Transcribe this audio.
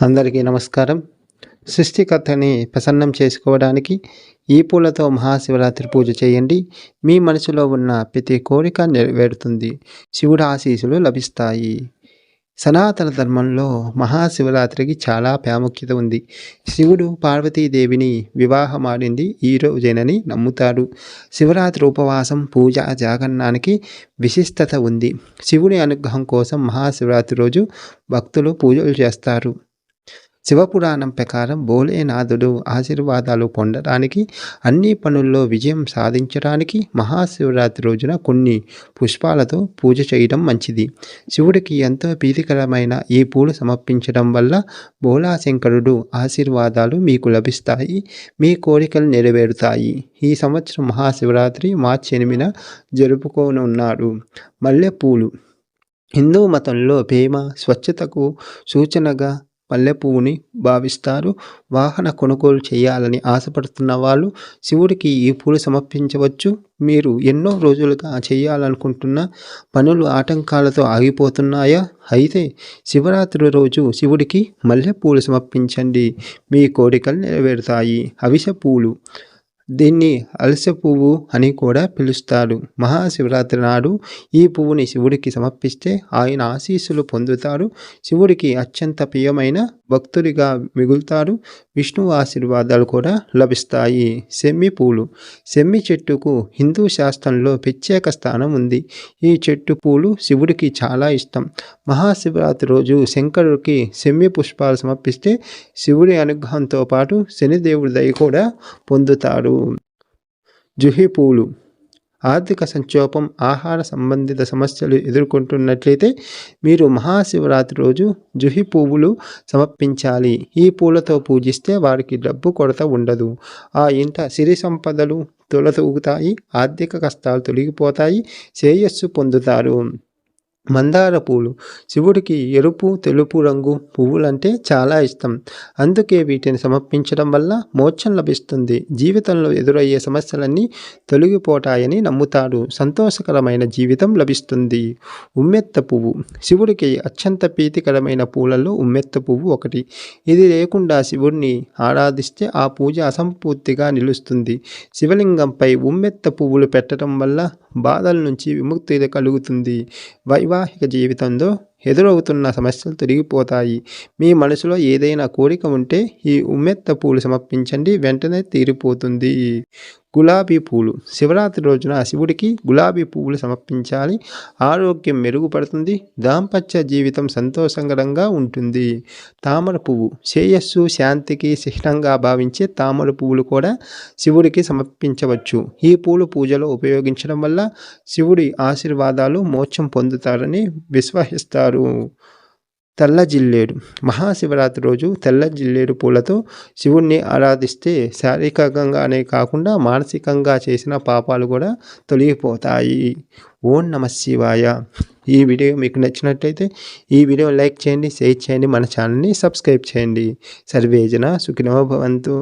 అందరికీ నమస్కారం. సృష్టికర్తని ప్రసన్నం చేసుకోవడానికి ఈ పూలతో మహాశివరాత్రి పూజ చేయండి. మీ మనసులో ఉన్న ప్రతి కోరిక నెరవేరుతుంది. శివుడు ఆశీసులు లభిస్తాయి. సనాతన ధర్మంలో మహాశివరాత్రికి చాలా ప్రాముఖ్యత ఉంది. శివుడు పార్వతీదేవిని వివాహమాడింది ఈ రోజేనని నమ్ముతారు శివరాత్రి ఉపవాసం పూజ జాగరణానికి విశిష్టత ఉంది. శివుని అనుగ్రహం కోసం మహాశివరాత్రి రోజు భక్తులు పూజలు చేస్తారు. శివపురాణం ప్రకారం భోలేనాథుడు ఆశీర్వాదాలు పొందడానికి అన్ని పనుల్లో విజయం సాధించడానికి మహాశివరాత్రి రోజున కొన్ని పుష్పాలతో పూజ చేయడం మంచిది. శివుడికి ఎంతో ప్రీతికరమైన ఈ పూలు సమర్పించడం వల్ల భోలాశంకరుడు ఆశీర్వాదాలు మీకు లభిస్తాయి మీ కోరికలు నెరవేరుతాయి. ఈ సంవత్సరం మహాశివరాత్రి మార్చి ఎనిమిదిన జరుపుకోనున్నాడు. మల్లెపూలు హిందూ మతంలో ప్రేమ స్వచ్ఛతకు సూచనగా మల్లెపువ్వుని భావిస్తారు. వాహన కొనుగోలు చేయాలని ఆశపడుతున్న వాళ్ళు శివుడికి ఈ పూలు సమర్పించవచ్చు. మీరు ఎన్నో రోజులుగా చేయాలనుకుంటున్న పనులు ఆటంకాలతో ఆగిపోతున్నాయా? అయితే శివరాత్రి రోజు శివుడికి మల్లెపూలు సమర్పించండి. మీ కోరికలు నెరవేరుతాయి. అవిసె పూలు. దీన్ని అలస పువ్వు అని కూడా పిలుస్తారు మహాశివరాత్రి నాడు ఈ పువ్వుని శివుడికి సమర్పిస్తే ఆయన ఆశీస్సులు పొందుతారు. శివుడికి అత్యంత ప్రియమైన భక్తుడిగా మిగులుతారు. విష్ణు ఆశీర్వాదాలు కూడా లభిస్తాయి. సెమ్మి పూలు. సెమ్మి చెట్టుకు హిందూ శాస్త్రంలో ప్రత్యేక స్థానం ఉంది. ఈ చెట్టు పూలు శివుడికి చాలా ఇష్టం. మహాశివరాత్రి రోజు శంకరుడికి సెమ్మి పుష్పాలు సమర్పిస్తే శివుడి అనుగ్రహంతో పాటు శనిదేవుడి దయ కూడా పొందుతారు జుహి పూలు. ఆర్థిక సంక్షోభం ఆహార సంబంధిత సమస్యలు ఎదుర్కొంటున్నట్లయితే మీరు మహాశివరాత్రి రోజు జుహి పువ్వులు సమర్పించాలి. ఈ పూలతో పూజిస్తే వారికి డబ్బు కొరత ఉండదు. ఆ ఇంట సిరి సంపదలు తొలతూగుతాయి ఆర్థిక కష్టాలు తొలగిపోతాయి శ్రేయస్సు పొందుతారు. మందార పూలు. శివుడికి ఎరుపు తెలుపు రంగు పువ్వులంటే చాలా ఇష్టం. అందుకే వీటిని సమర్పించడం వల్ల మోక్షం లభిస్తుంది. జీవితంలో ఎదురయ్యే సమస్యలన్నీ తొలగిపోతాయని నమ్ముతాడు. సంతోషకరమైన జీవితం లభిస్తుంది. ఉమ్మెత్త పువ్వు. శివుడికి అత్యంత ప్రీతికరమైన పూలలో ఉమ్మెత్త పువ్వు ఒకటి. ఇది లేకుండా శివుడిని ఆరాధిస్తే ఆ పూజ అసంపూర్తిగా నిలుస్తుంది. శివలింగంపై ఉమ్మెత్త పువ్వులు పెట్టడం వల్ల బాధల నుంచి విముక్తి కలుగుతుంది. వైవాహిక జీవితంలో ఎదురవుతున్న సమస్యలు తొలగిపోతాయి. మీ మనసులో ఏదైనా కోరిక ఉంటే ఈ ఉమ్మెత్త పూలు సమర్పించండి వెంటనే తీరిపోతుంది. గులాబీ పూలు. శివరాత్రి రోజున శివుడికి గులాబీ పువ్వులు సమర్పించాలి. ఆరోగ్యం మెరుగుపడుతుంది. దాంపత్య జీవితం సంతోషకరంగా ఉంటుంది. తామర పువ్వు. శ్రేయస్సు శాంతికి చిహ్నంగా భావించే తామర పువ్వులు కూడా శివుడికి సమర్పించవచ్చు. ఈ పూలు పూజలో ఉపయోగించడం వల్ల శివుడి ఆశీర్వాదాలు మోక్షం పొందుతారని విశ్వసిస్తారు. తెల్ల జిల్లేడు. మహాశివరాత్రి రోజు తెల్ల జిల్లేడు పూలతో శివుణ్ణి ఆరాధిస్తే శారీరకంగానే కాకుండా మానసికంగా చేసిన పాపాలు కూడా తొలగిపోతాయి. ఓం నమ శివాయ. ఈ వీడియో మీకు నచ్చినట్లయితే ఈ వీడియో లైక్ చేయండి షేర్ చేయండి మన ఛానల్ని సబ్స్క్రైబ్ చేయండి. సర్వేజన సుఖినో భవంతు.